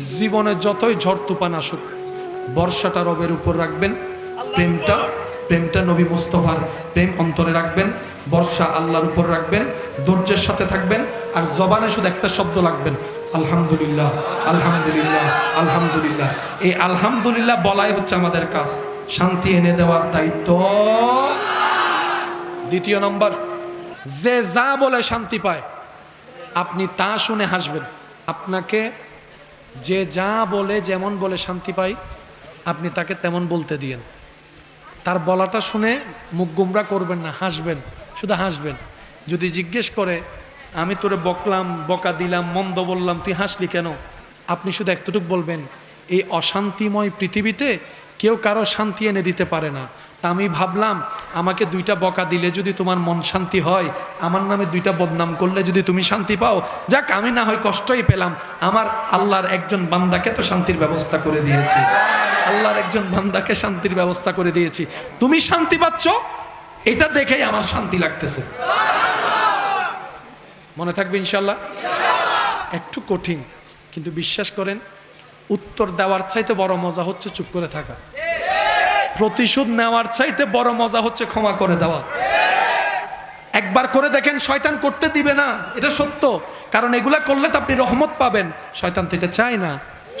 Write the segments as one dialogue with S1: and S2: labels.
S1: জীবনে যতই ঝড় তুফান আসুক, বর্ষাটা রবের উপর রাখবেন, প্রেমটা প্রেমটা নবী মুস্তফার প্রেম অন্তরে রাখবেন, বর্ষা আল্লাহর উপর রাখবেন, ধৈর্যের সাথে থাকবেন, আর জবানে শুধু একটা শব্দ লাগবেন, আলহামদুলিল্লাহ আলহামদুলিল্লাহ আলহামদুলিল্লাহ। এই আলহামদুলিল্লাহ বলাই হচ্ছে আমাদের কাজ, শান্তি এনে দেওয়ার দায়িত্ব। দ্বিতীয় নম্বর, যে যা বলে শান্তি পায়, আপনি তা শুনে হাসবেন। আপনাকে যে যা বলে, যেমন বলে শান্তি পাই, আপনি তাকে তেমন বলতে দিয়েন। তার বলাটা শুনে মুখ গুমরা করবেন না, হাসবেন, শুধু হাসবেন। যদি জিজ্ঞেস করে, আমি তোরে বকলাম, বকা দিলাম, মন্দ বললাম, তুই হাসলি কেন? আপনি শুধু একটুটুক বলবেন, এই অশান্তিময় পৃথিবীতে কেউ কারও শান্তি এনে দিতে পারে না। তা আমি ভাবলাম, আমাকে দুইটা বকা দিলে যদি তোমার মন শান্তি হয়, আমার নামে দুইটা বদনাম করলে যদি তুমি শান্তি পাও, যাক, আমি না হয় কষ্টই পেলাম। আমার আল্লাহর একজন বান্দাকে তো শান্তির ব্যবস্থা করে দিয়েছি। আল্লাহর একজন বান্দাকে শান্তির ব্যবস্থা করে দিয়েছি। তুমি শান্তি পাচ্ছ? এটা দেখেই আমার শান্তি লাগতেছে। মনে থাকবে ইনশাল্লাহ একটু কঠিন, কিন্তু বিশ্বাস করেন, উত্তর দেওয়ার চাইতে বড় মজা হচ্ছে চুপ করে থাকা। প্রতিশোধ নেওয়ার চাইতে বড় মজা হচ্ছে ক্ষমা করে দেওয়া। একবার করে দেখেন শয়তান করতে দিবে না, এটা সত্য। কারণ এগুলা করলে তো আপনি রহমত পাবেন। শয়তান তো এটা চায় না।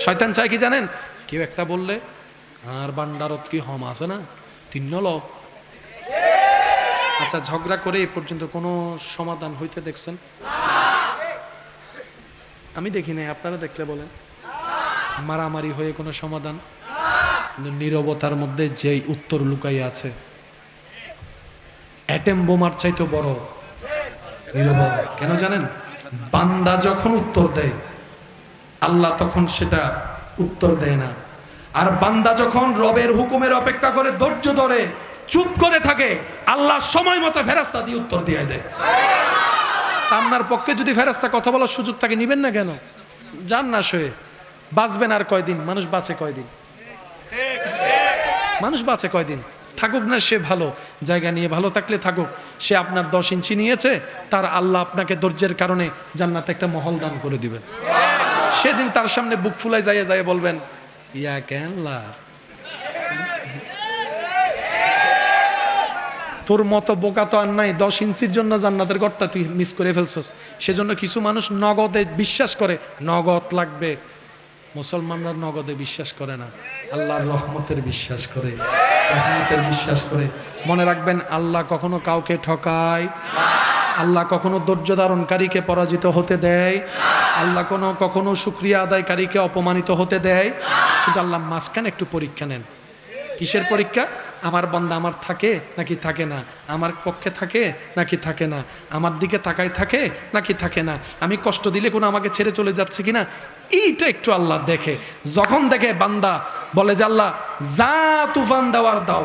S1: শয়তান চায় কি জানেন? কেউ একটা বললে, আর বান্ডারত কি হম আছে না? তিন লোক আচ্ছা ঝগড়া করে এ পর্যন্ত কোনো সমাধান হইতে দেখছেন? আমি দেখি নাই, আপনারা দেখলে বলেন। মারামারি হয়ে কোনো সমাধান? নীরবতার মধ্যে যেই উত্তর লুকাই আছে। অ্যাটেম বোমার চাইতে বড় নীরবতা কেন জানেন? বান্দা যখন উত্তর দেয়, আল্লাহ তখন সেটা উত্তর দেয় না। আর বান্দা যখন রবের হুকুমের অপেক্ষা করে ধৈর্য ধরে, চুপ করে থাকে, আল্লাহ সময় মতো ফেরাস্তা দিয়ে উত্তর দিয়ে দেয়। আপনার পক্ষে যদি ফেরাস্তা কথা বলার সুযোগ থাকে, নিবেন না কেন? যান না সে। বাঁচবেন আর কয়দিন? মানুষ বাঁচে কয়দিন? মানুষ বাঁচে কয়দিন? থাকুক না, সে ভালো জায়গা নিয়ে ভালো থাকলে থাকুক। সে আপনার দশ ইঞ্চি নিয়েছে, তার আল্লাহ আপনাকে ধৈর্যের কারণে জান্নাতে একটা মহল দান করে দিবেন। সেদিন তার সামনে বুক ফুলাই যাইয়ে যায় বলবেন, ইয়া কেন তোর মতো বোকা তো আর নাই, দশ ইঞ্চির জন্য জান্নাতের ঘরটা তুই মিস করে ফেলছস। সেজন্য কিছু মানুষ নগদে বিশ্বাস করে, নগদ লাগবে। মুসলমানরা নগদে বিশ্বাস করে না। আল্লাহর রহমতের বিশ্বাস করে, রহমতের বিশ্বাস করে। মনে রাখবেন, আল্লাহ কখনো কাউকে ঠকায়, আল্লাহ কখনো ধৈর্য ধারণকারীকে পরাজিত হতে দেয়, আল্লাহ কোনো, কখনো সুক্রিয়া আদায়কারীকে অপমানিত হতে দেয়। কিন্তু আল্লাহ মাঝখানে একটু পরীক্ষা নেন। কিসের পরীক্ষা? আমার বন্দা আমার থাকে নাকি থাকে না? আমার পক্ষে থাকে নাকি থাকে না? আমার দিকে তাকায় থাকে নাকি থাকে না? আমি কষ্ট দিলে কোনো আমাকে ছেড়ে চলে যাচ্ছে কিনা? এইটা একটু আল্লাহ দেখে। যখন দেখে বান্দা বলে আল্লাহ, যা তুফান দেওয়ার দাও,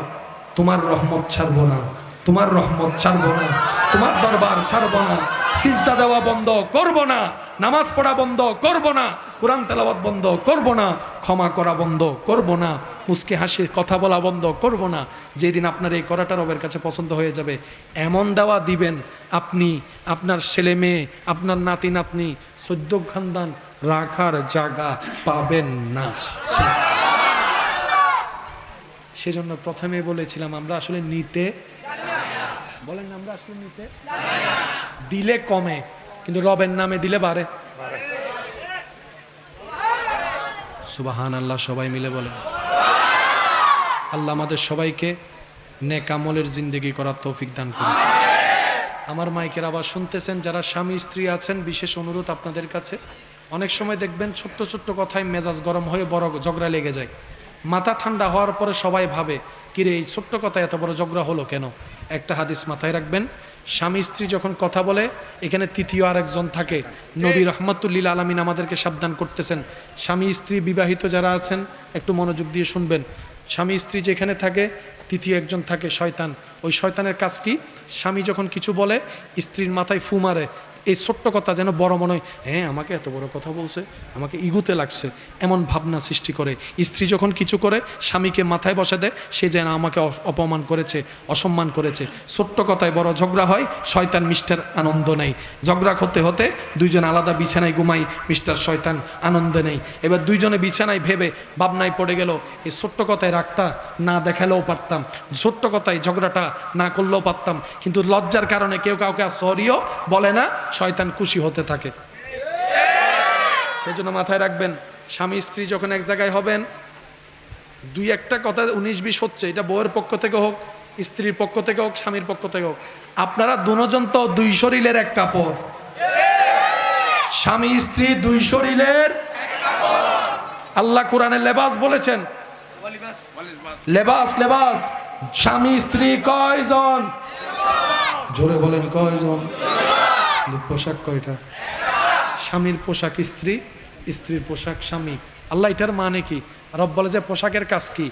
S1: তোমার রহমত ছাড়বো না, তোমার রহমত ছাড়বো না, তোমার দরবার ছাড়বো না, সিজদা দেওয়া বন্ধ করব না, নামাজ পড়া বন্ধ করব না, কোরআন তেলাওয়াত বন্ধ করব না, ক্ষমা করা বন্ধ করব না মুসকে হাসির কথা বলা বন্ধ করব না, যেদিন আপনার এই করাটা রবের কাছে পছন্দ হয়ে যাবে, এমন দেওয়া দিবেন, আপনি, আপনার ছেলে মেয়ে, আপনার নাতি নাতনি সদ্য খানদান রাখার জায়গা পাবেন না। সেজন্য প্রথমে বলেছিলাম, আমরা আসলে নিতে বলেন আমরা আসলে নিতে দিলে কমে, কিন্তু রবের নামে দিলে বাড়ে। সুবাহান আল্লাহ সবাই মিলে বলে আল্লাহ আমাদের সবাইকে নেকামলের জিন্দগি করার তৌফিক দান করুন। আমার মাইকের আবার শুনতেছেন, যারা স্বামী, স্ত্রী আছেন, বিশেষ অনুরোধ আপনাদের কাছে। অনেক সময় দেখবেন ছোট্ট ছোট্ট কথায় মেজাজ গরম হয়ে বড় ঝগড়া লেগে যায়। মাথা ঠান্ডা হওয়ার পরে সবাই ভাবে, কিরে, এই ছোট্ট কথা এত বড় ঝগড়া হলো কেন? একটা হাদিস মাথায় রাখবেন, স্বামী স্ত্রী যখন কথা বলে, এখানে তৃতীয় আরেকজন থাকে, নবী রহমতুল্লিল আলমিন আমাদেরকে সাবধান করতেছেন। স্বামী স্ত্রী বিবাহিত যারা আছেন, একটু মনোযোগ দিয়ে শুনবেন। স্বামী স্ত্রী যেখানে থাকে, তৃতীয় একজন থাকে শয়তান। ওই শয়তানের কাজ কি? স্বামী যখন কিছু বলে, স্ত্রীর মাথায় ফু মারে এই ছোট্ট কথা যেন বড় মনে হয় হ্যাঁ আমাকে এত বড় কথা বলছে, আমাকে ইগুতে লাগছে, এমন ভাবনা সৃষ্টি করে। স্ত্রী যখন কিছু করে, স্বামীকে মাথায় বসে দেয়, সে যেন আমাকে অপমান করেছে, অসম্মান করেছে। ছোট্ট কথায় বড় ঝগড়া হয়, শয়তান মিস্টার আনন্দ নেই। ঝগড়া হতে হতে দুইজন আলাদা বিছানায় ঘুমাই মিস্টার শয়তান আনন্দ নেই। এবার দুইজনে বিছানায় ভেবে ভাবনায় পড়ে গেল এই ছোট্ট কথায় রাগটা না দেখালেও পারতাম, ছোট্ট কথায় ঝগড়াটা না করলেও পারতাম, কিন্তু লজ্জার কারণে কেউ কাউকে সরিও বলে না শয়তান খুশি হতে থাকে। সেই জন্য মাথায় রাখবেন, স্বামী স্ত্রী যখন এক জায়গায় হবেন, দুই একটা কথা উনিশ বিশ হচ্ছে, এটা বউয়ের পক্ষ থেকে হোক, স্ত্রীর পক্ষ থেকে হোক, স্বামীর পক্ষ থেকে হোক। আপনারা দুজন তো দুই শরীরের এক কাপড়। স্বামী স্ত্রী দুই শরীরের আল্লাহ কোরআনে লেবাস বলেছেন। লেবাস লেবাস। স্বামী স্ত্রী কয়জন? জোরে বলেন কয়জন? পোশাক কয়টা স্বামীর পোশাক, স্ত্রী, স্ত্রীর পোশাক, স্বামী। আল্লাহ এটার মানে কি? রব বলে যে পোশাকের কাজ কি?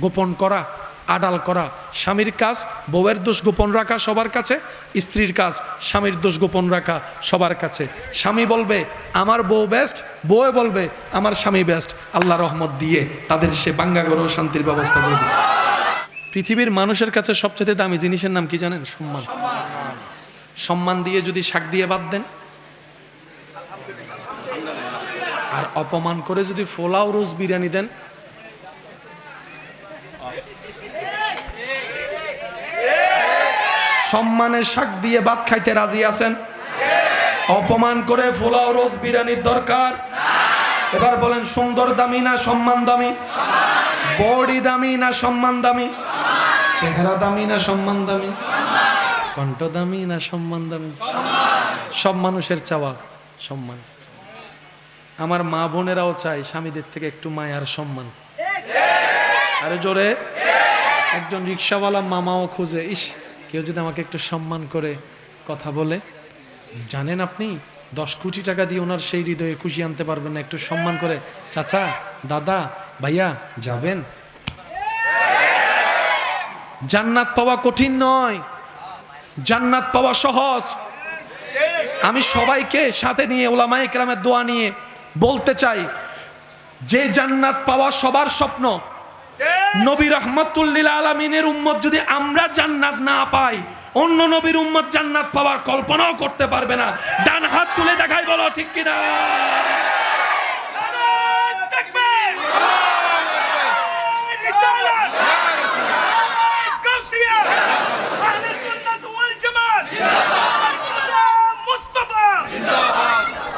S1: গোপন করা, আড়াল করা। স্বামীর কাজ বউয়ের দোষ গোপন রাখা সবার কাছে, স্ত্রীর কাজ স্বামীর দোষ গোপন রাখা সবার কাছে। স্বামী বলবে, আমার বউ বেস্ট বউয়ে বলবে, আমার স্বামী বেস্ট আল্লাহ রহমত দিয়ে তাদের সে বাঙ্গা গড়েও শান্তির ব্যবস্থা করবে পৃথিবীর মানুষের কাছে সবচেয়ে দামি জিনিসের নাম কি জানেন? সম্মান। সম্মান দিয়ে যদি শাক দিয়ে বাদ দেন? আর অপমান করে যদি ফোলাও রোজ বিরিয়ানি দেন? সম্মানে শাক দিয়ে ভাত খাইতে রাজি আছেন? অপমান করে ফোলাও রোজ বিরিয়ানির দরকার? এবার বলেন, সুন্দর দামি না সম্মান দামি? বডি দামি না সম্মান দামি? চেহারা দামি না সম্মান দামি? কণ্ঠ দামি না সম্মান দামি? সব মানুষের চাওয়া সম্মান। আমার মা বোনেরাও চায় স্বামীদের থেকে একটু মায়ার সম্মান। আরে জোরে। একজন রিক্সাওয়ালা মামাও খুঁজে। ইস, কেউ যদি আমাকে একটু সম্মান করে কথা বলে। জানেন আপনি, দশ কোটি টাকা দিয়ে ওনার সেই হৃদয়ে খুশি আনতে পারবেন না। একটু সম্মান করে, চাচা, দাদা, ভাইয়া, যাবেন? জান্নাত পাওয়া কঠিন নয়। জান্নাত পাওয়া সহজ। আমি সবাইকে সাথে নিয়ে ওলামায়ে কেরামের দোয়া নিয়ে বলতে চাই, যে জান্নাত পাওয়া সবার স্বপ্ন, নবী রহমতুল্লিল আলমিনের উম্মত যদি আমরা জান্নাত না পাই, অন্য নবীর উম্মত জান্নাত পাওয়ার কল্পনাও করতে পারবে না। ডান হাত তুলে দেখাই বলো ঠিক কিনা?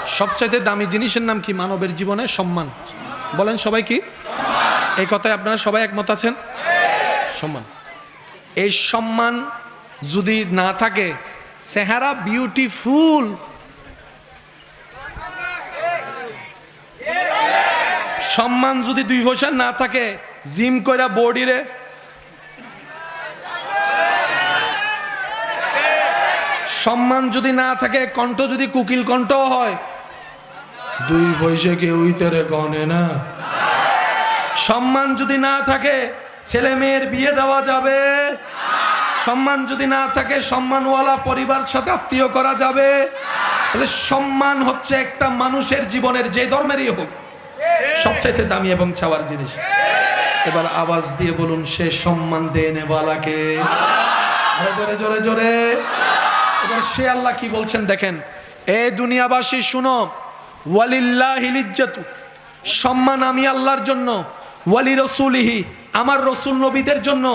S1: সবচাইতে দামি জিনিসের নাম কি মানবের জীবনে? সম্মান। বলেন সবাই কি? এই কথায় আপনারা সবাই একমত আছেন? সম্মান। এই সম্মান যদি না থাকে, চেহারা বিউটিফুল সম্মান যদি দুই পয়সা না থাকে, জিম কইরা বডিরে সম্মান যদি না থাকে, কণ্ঠ যদি কুকিল কণ্ঠ হয় দুই পয়সা কেউই তেরে গনে না। সম্মান যদি না থাকে, ছেলে মেয়ের বিয়ে দেওয়া যাবে। সম্মান যদি না থাকে, সম্মানওয়ালা পরিবার সাথে আত্মীয় করা যাবে। তাহলে সম্মান হচ্ছে একটা মানুষের জীবনের যে ধর্মেরই হোক, সবচাইতে দামি এবং চাওয়ার জিনিস। এবার আওয়াজ দিয়ে বলুন, সে সম্মান দেয় আরে জোরে জোরে জোরে। এবার সে আল্লাহ কি বলছেন দেখেন, এ দুনিয়াবাসী, শুনো ওয়ালিল্লাহিল ইজ্জাতু। সম্মান আমি আল্লাহর জন্য ওয়ালি রসুলিহি আমার রসুল নবীদের জন্য,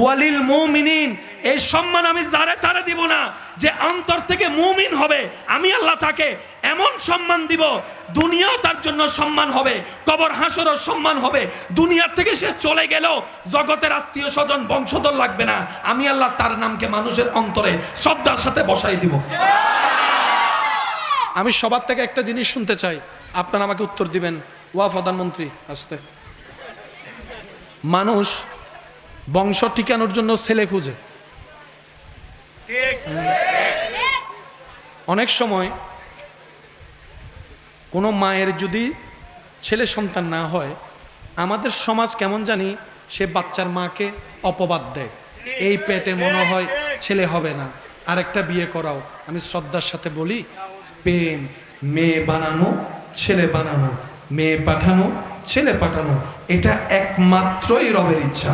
S1: ওয়ালিল মুমিনিন। এই সম্মান আমি যারে তারে দিব না, যে অন্তর থেকে মুমিন হবে, আমি আল্লাহ তাকে এমন সম্মান দিব দুনিয়াও তার জন্য সম্মান হবে, কবর হাসরও সম্মান হবে দুনিয়ার থেকে সে চলে গেল জগতের আত্মীয় স্বজন বংশধর লাগবে না, আমি আল্লাহ তার নামকে মানুষের অন্তরে শ্রদ্ধার সাথে বসাই দিব। আমি সবার থেকে একটা জিনিস শুনতে চাই। আপনারা আমাকে উত্তর দিবেন। ওয়া প্রধানমন্ত্রী, আসতে। মানুষ বংশ টিকানোর জন্য ছেলে খুঁজে। অনেক সময় কোনো মায়ের যদি ছেলে সন্তান না হয়, আমাদের সমাজ কেমন জানি সে বাচ্চার মাকে অপবাদ দেয়। এই পেটে মনে হয় ছেলে হবে না। আরেকটা বিয়ে করাও। আমি শ্রদ্ধার সাথে বলি প্রেম মেয়ে বানানো, ছেলে বানানো, মেয়ে পাঠানো, ছেলে পাঠানো, এটা একমাত্রই রবের ইচ্ছা।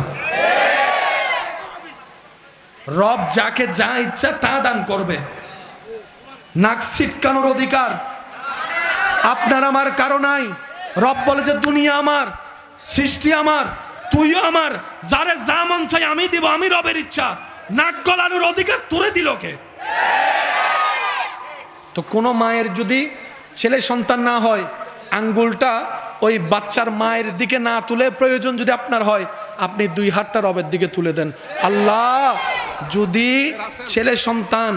S1: রব যাকে যা ইচ্ছা তা দান করবে। নাক ছিটকানোর অধিকার। আপনার আমার কারও নাই। রব বলে যে, দুনিয়া আমার, সৃষ্টি আমার, তুইও আমার, যারে যা মন চাই আমি দিব, আমি রবের ইচ্ছা। নাক গলানোর অধিকার তুলে দিল কে? তো কোনো মায়ের যদি ছেলে সন্তান না হয়, আঙ্গুলটা ওই বাচ্চার মায়ের দিকে না তুলে প্রয়োজন যদি আপনার হয়, আপনি দুই হাতটা রবের দিকে তুলে দেন। আল্লাহ যদি ছেলে সন্তান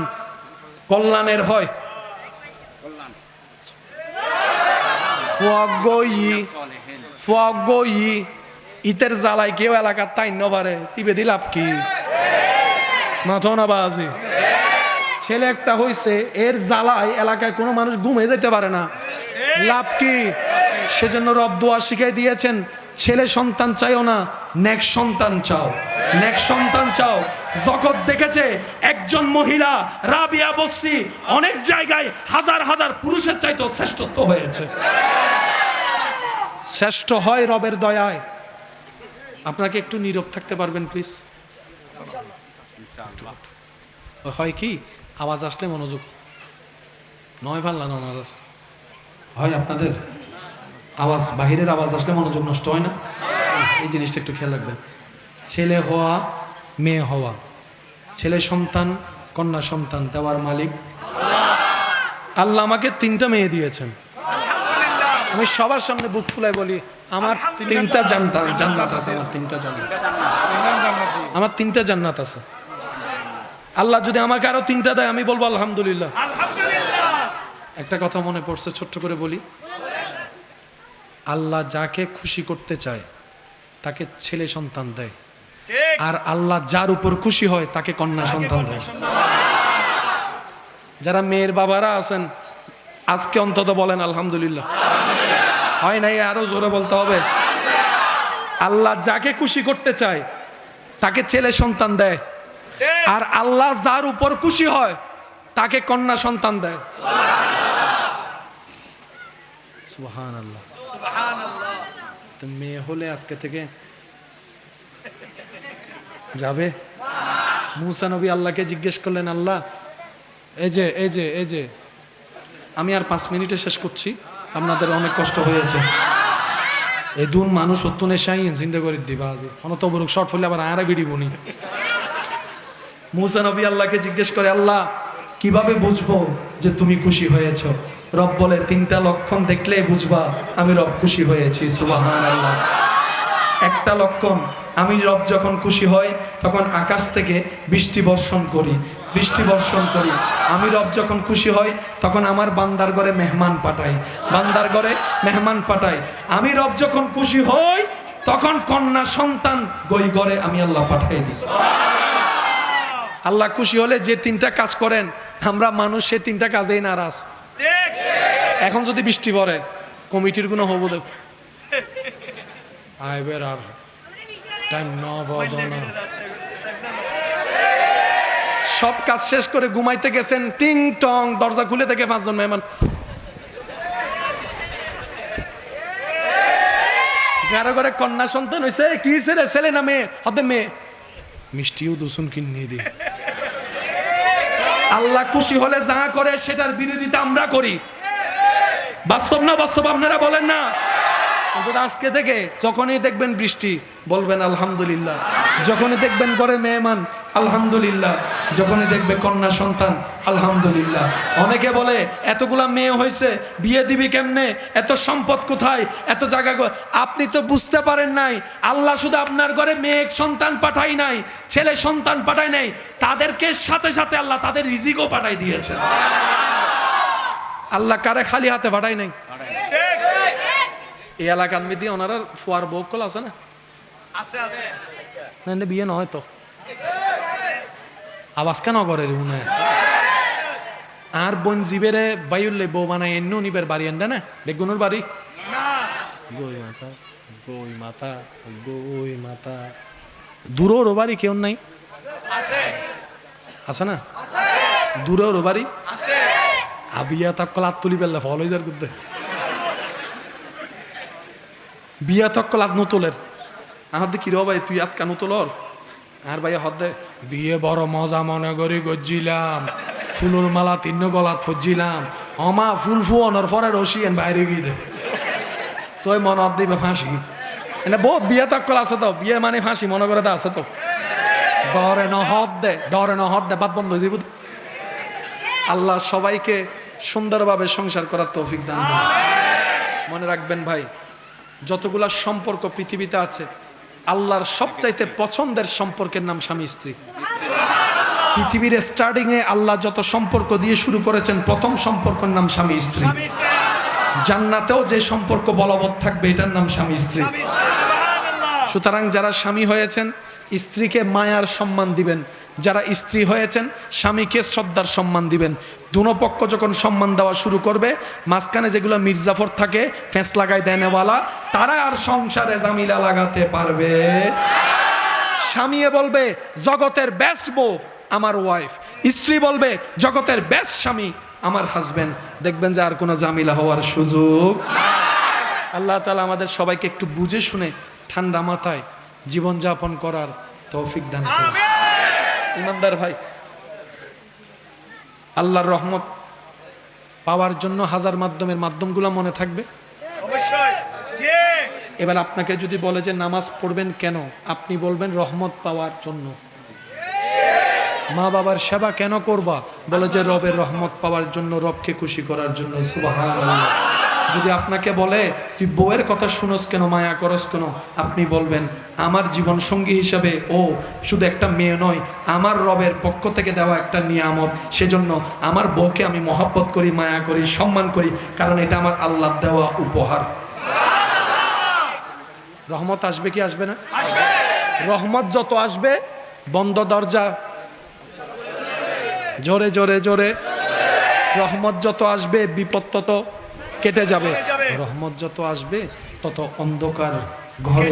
S1: কল্যাণের হয়। ইতের জ্বালায় কেউ এলাকার তাই নবারে তিবে দিলাপ কি? মাথো না বাজি ছেলে একটা হইছে, এর জ্বালায় এলাকায় কোনো মানুষ ঘুমে যেতে পারে না। লাভ কি? সেজন্য রব দোয়া শিখাই দিয়েছেন, ছেলে সন্তান চাইও না, নেক সন্তান চাও। নেক সন্তান চাও। জগৎ দেখেছে, একজন মহিলা, রাবিয়া বস্তি, অনেক জায়গায় হাজার হাজার পুরুষের চাইতো শ্রেষ্ঠত্ব হয়েছে। শ্রেষ্ঠ হয় রবের দয়ায়। আপনাকে একটু নীরব থাকতে পারবেন, প্লিজ। হয় কি? আওয়াজ আসলে মনোযোগ। নয় ভালো না হয় আপনাদের আওয়াজ, বাহিরের আওয়াজ আসলে মনোযোগ নষ্ট হয় না? এই জিনিসটা একটু খেয়াল রাখবেন। ছেলে হওয়া, মেয়ে হওয়া। ছেলে সন্তান, কন্যা সন্তান, দেওয়ার মালিক। আল্লাহ আমাকে তিনটা মেয়ে দিয়েছেন। আমি সবার সামনে বুক ফুলাই বলি, আমার তিনটা জান্নাত আছে, আমার তিনটা জান্নাত। আমার তিনটা জান্নাত আছে। আল্লাহ যদি আমাকে আরও তিনটা দেয় আমি বলব আলহামদুলিল্লাহ। একটা কথা মনে পড়ছে ছোট্ট করে বলি। আল্লাহ যাকে খুশি করতে চায় তাকে ছেলে সন্তান দেয়। আর আল্লাহ যার উপর খুশি হয় তাকে কন্যা সন্তান দেয়। যারা মেয়ের বাবারা আছেন আজকে অন্তত বলেন আলহামদুলিল্লাহ। হয় নাই আরও জোরে বলতে হবে। আল্লাহ যাকে খুশি করতে চায় তাকে ছেলে সন্তান দেয়। আর আল্লাহ যার উপর খুশি হয় তাকে কন্যা সন্তান দেয়। সুবহান আল্লাহ তো মেয়ে হলে আজকে থেকে যাবে? মুসা নবী আল্লাহকে জিজ্ঞেস করলেন আল্লাহ এই যে এই যে এই যে আমি আর পাঁচ মিনিটে শেষ করছি আপনাদের অনেক কষ্ট হয়েছে। এই দুন মানুষ সত্যনে সাই চিন্তা করে দিবা আজি। অনত বরুক শর্ট হলে আবার আরা বিড়ি বনি। মুসা নবী আল্লাহকে জিজ্ঞেস করে, আল্লাহ, কীভাবে বুঝব যে তুমি খুশি হয়েছ? রব বলে, তিনটা লক্ষণ দেখলে বুঝবা, আমি রব খুশি হয়েছি সুবাহান আল্লাহ একটা লক্ষণ, আমি রব যখন খুশি হই, তখন আকাশ থেকে বৃষ্টি বর্ষণ করি, বৃষ্টি বর্ষণ করি। আমি রব যখন খুশি হই, তখন আমার বান্দার ঘরে মেহমান পাঠাই, বান্দার ঘরে মেহমান পাঠাই। আমি রব যখন খুশি হই, তখন কন্যা সন্তান গই ঘরে আমি আল্লাহ পাঠাই দিই। আল্লাহ খুশি হলে যে তিনটা কাজ করেন, আমরা মানুষ সে তিনটা কাজেই নারাজ। এখন যদি বৃষ্টি পড়ে, কমিটির কোনো হব দেখ আইবের আর টাইম সব কাজ শেষ করে ঘুমাইতে গেছেন, টিং টং, দরজা খুলে থেকে পাঁচজন মেহমান। কারও করে কন্যা সন্তান হয়েছে কি রে? ছেলে না মেয়ে? হতে মেয়ে। মিষ্টিও দূষণ কিনিয়ে দিই। আল্লাহ খুশি হলে যা করে সেটার বিরোধিতা আমরা করি। বাস্তব না বাস্তব আপনারা বলেন না? আজকে থেকে যখনই দেখবেন বৃষ্টি, বলবেন আলহামদুলিল্লাহ। যখনই দেখবেন করে মেহমান, আলহামদুলিল্লাহ। যখনই দেখবে কন্যা সন্তান, আলহামদুলিল্লাহ। অনেকে বলে, এতগুলা মেয়ে হয়েছে, বিয়ে দিবি কেমনে? এত সম্পদ কোথায়? এত জায়গা আপনি তো বুঝতে পারেন নাই। আল্লাহ শুধু আপনার ঘরে মেয়ে, সন্তান পাঠাই নাই, ছেলে, সন্তান পাঠাই নাই। তাদেরকে সাথে সাথে আল্লাহ তাদের রিজিকও পাঠাই দিয়েছে আল্লাহ কারে খালি হাতে পাঠাই নাই? এই এলাকার মধ্যে ওনারা ফুয়ার বউকল আছে না?
S2: আছে আছে।
S1: না বিয়ে নয় তো। আওয়াজ কেন করে রে আর বোন জীবেরে বাইউল্লে বউ বানাই এন্ন নিবের বাড়ি এন্ডা না? বেগুনুর বাড়ি? গই মাতা গই মাতা গই মাতা। দূরও বাড়ি কেউ নাই?
S2: আছে।
S1: আছে না? দূরে ওর বাড়ি?
S2: আছে।
S1: আবিয়া তক্কল আত তুলি পেলে ফল হয়ে যার বিয়া তক্কল আত নতুলের। আমার কি রে ভাই তুই আত কানু তোলর আর ভাই হদ্দে বিয়ে বড় মজা মনে করি গজ্জিলাম। ফুলুর মালা তিন্ন গলাত ফজ্জিলাম। অমা ফুল ফুয়নর পরে রসি এন বাইরে গিয়ে দে। তোই মন অদ দিবে ফাঁসি। এনে বহুত বিয়ে তক্কল আছে তো? বিয়ে মানে ফাঁসি মনে করে তো আছে তো? ডরে ন হদ দে ডরে ন হদ দে বাদ বন্ধ হয়ে যাবে আল্লাহ সবাইকে সুন্দরভাবে সংসার করার তৌফিক দান করুন। মনে রাখবেন ভাই যতগুলা সম্পর্ক পৃথিবীতে আছে আল্লাহর সবচাইতে পছন্দের সম্পর্কের নাম স্বামী স্ত্রী। পৃথিবীর স্টার্টিং এ আল্লাহ যত সম্পর্ক দিয়ে শুরু করেছেন প্রথম সম্পর্কের নাম স্বামী স্ত্রী। জান্নাতেও যে সম্পর্ক বলবৎ থাকবে এটার নাম স্বামী স্ত্রী।
S2: সুতরাং
S1: যারা স্বামী হয়েছেন স্ত্রীকে মায়ার সম্মান দিবেন। যারা স্ত্রী হয়েছেন, স্বামীকে শ্রদ্ধার সম্মান দিবেন। দুনো পক্ষ যখন সম্মান দেওয়া শুরু করবে, মাঝখানে যেগুলো মির্জাফর থাকে, ফেঁস লাগাই দেনেওয়ালা, তারা আর সংসারে জামিলা লাগাতে পারবে। স্বামীয়ে বলবে, জগতের বেস্ট বউ আমার ওয়াইফ স্ত্রী বলবে, জগতের বেস্ট স্বামী আমার হাজবেন্ড দেখবেন যে আর কোনো জামিলা হওয়ার সুযোগ আল্লাহ তালা আমাদের সবাইকে একটু বুঝে শুনে ঠান্ডা মাথায় জীবনযাপন করার তৌফিক দান করুন। ইমানদার ভাই আল্লাহর রহমত পাওয়ার জন্য হাজার মাধ্যমের মাধ্যমগুলো মনে থাকবে। এবার আপনাকে যদি বলে যে নামাজ পড়বেন কেন আপনি বলবেন রহমত পাওয়ার জন্য। মা বাবার সেবা কেন করবা? বলে যে রবের রহমত পাওয়ার জন্য রবকে খুশি করার জন্য। সুবহানাল্লাহ। যদি আপনাকে বলে তুই বউয়ের কথা শুনোস কেন মায়া করস কেন? আপনি বলবেন আমার জীবন সঙ্গী হিসাবে ও শুধু একটা মেয়ে নয় আমার রবের পক্ষ থেকে দেওয়া একটা নিয়ামত। সেজন্য আমার বউকে আমি মহাব্বত করি মায়া করি সম্মান করি কারণ এটা আমার আল্লাহ দেওয়া উপহার। রহমত আসবে কি আসবে না? রহমত যত আসবে বন্ধ দরজা। জোরে জোরে জোরে। রহমত যত আসবে বিপদ তত কেটে যাবে। রহমত যত আসবে তত অন্ধকার ঘরে।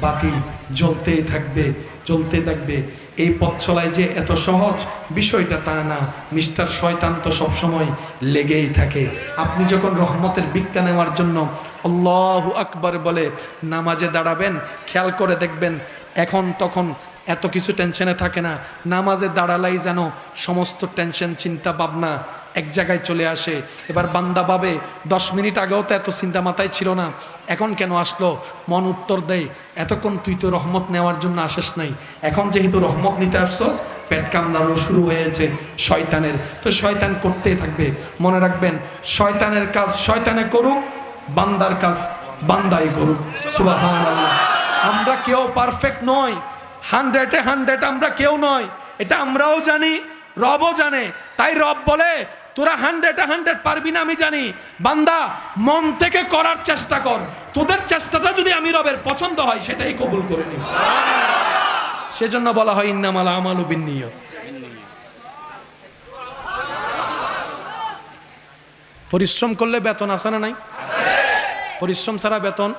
S1: বাতি জ্বলতেই থাকবে জ্বলতে থাকবে। এই পথ চলায় যে এত সহজ বিষয়টা তা না। মিস্টার শয়তান তো সবসময় লেগেই থাকে। আপনি যখন রহমতের ভিক্ষা নেওয়ার জন্য আল্লাহ আকবার বলে নামাজে দাঁড়াবেন খেয়াল করে দেখবেন এখন তখন এত কিছু টেনশনে থাকে না। নামাজে দাঁড়ালাই যেন সমস্ত টেনশন চিন্তা ভাবনা এক জায়গায় চলে আসে। এবার বান্দা ভাবে, দশ মিনিট আগেও তো এত চিন্তা মাথায় ছিল না। এখন কেন আসলো? মন উত্তর দেয়, এতক্ষণ তুই তো রহমত নেওয়ার জন্য আসিস নাই। এখন যেহেতু রহমত নিতে আসছস, পেট কামড়ানো শুরু হয়েছে শয়তানের। তো শয়তান করতেই থাকবে। মনে রাখবেন, শয়তানের কাজ শয়তানে করুক, বান্দার কাজ বান্দাই করুক। সুবহানাল্লাহ। আমরা কেউ পারফেক্ট নই। হান্ড্রেডে হান্ড্রেড আমরা কেউ নয় এটা আমরাও জানি, রবও জানে। তাই রব বলে তোরা হান্ড্রেডে হান্ড্রেড পারবি না, আমি জানি। বান্দা, মন থেকে করার চেষ্টা কর। তোদের চেষ্টাটা যদি আমি রবের পছন্দ হয়, সেটাই কবুল করে নি সেজন্য বলা হয়, ইন্নামালা আমালু বিন্নিয় পরিশ্রম করলে বেতন আসে না নাই? পরিশ্রম ছাড়া বেতন?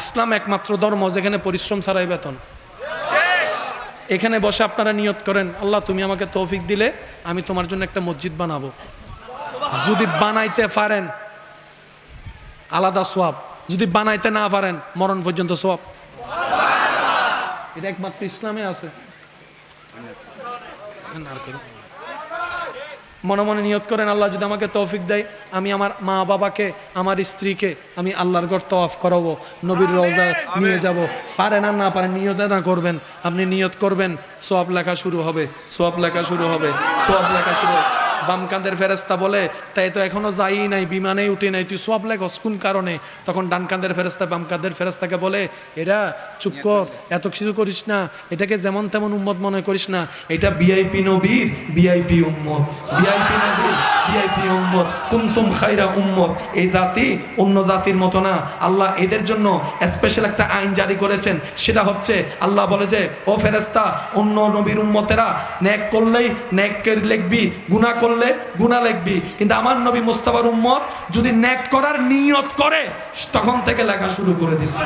S1: ইসলাম একমাত্র ধর্ম যেখানে পরিশ্রম ছাড়াই বেতন। এখানে বসে আপনারা নিয়ত করেন, আল্লাহ, তুমি আমাকে তৌফিক দিলে, আমি তোমার জন্য একটা মসজিদ বানাবো। যদি বানাইতে পারেন, আলাদা সোয়াব। যদি বানাইতে না পারেন, মরণ পর্যন্ত সোয়াব। এটা একমাত্র ইসলামে আছে। আর। মনে মনে নিয়ত করেন আল্লাহ যদি আমাকে তৌফিক দেয় আমি আমার মা বাবাকে আমার স্ত্রীকে আমি আল্লাহর ঘর তফ করাবো নবীর রোজা নিয়ে যাব। পারে না না পারে নিয়ত না করবেন। আপনি নিয়ত করবেন সব লেখা শুরু হবে সব লেখা শুরু হবে সব লেখা শুরু হবে। বাম কান্দের ফেরেস্তা বলে, তাই তো এখনও যাই নাই, বিমানেই উঠে নাই, তুই সব লেখস, কোন কারণে? তখন ডান কান্দের ফেরেস্তা বাম কান্দের ফেরেস্তাকে বলে, এরা, চুপ কর, এত কিছু করিস না, এটাকে যেমন তেমন উম্মত মনে করিস না, এটা বিআইপি নবীর বিআইপি উম্মত বিআইপি নবীর বিআইপি উম্মত কুমতুম খাইরা উম্মত, এই জাতি অন্য জাতির মতো না, আল্লাহ এদের জন্য স্পেশাল একটা আইন জারি করেছেন, সেটা হচ্ছে, আল্লাহ বলে যে, ও ফেরেস্তা অন্য নবীর উম্মতেরা, ন্যাক করলেই ন্যাক লিখবি, গুনাহ করলে গুনাহ লিখবি। কিন্তু আমার নবী মোস্তাবার উম্মত যদি ন্যাক করার নিয়ত করে, তখন থেকে লেখা শুরু করে দিচ্ছে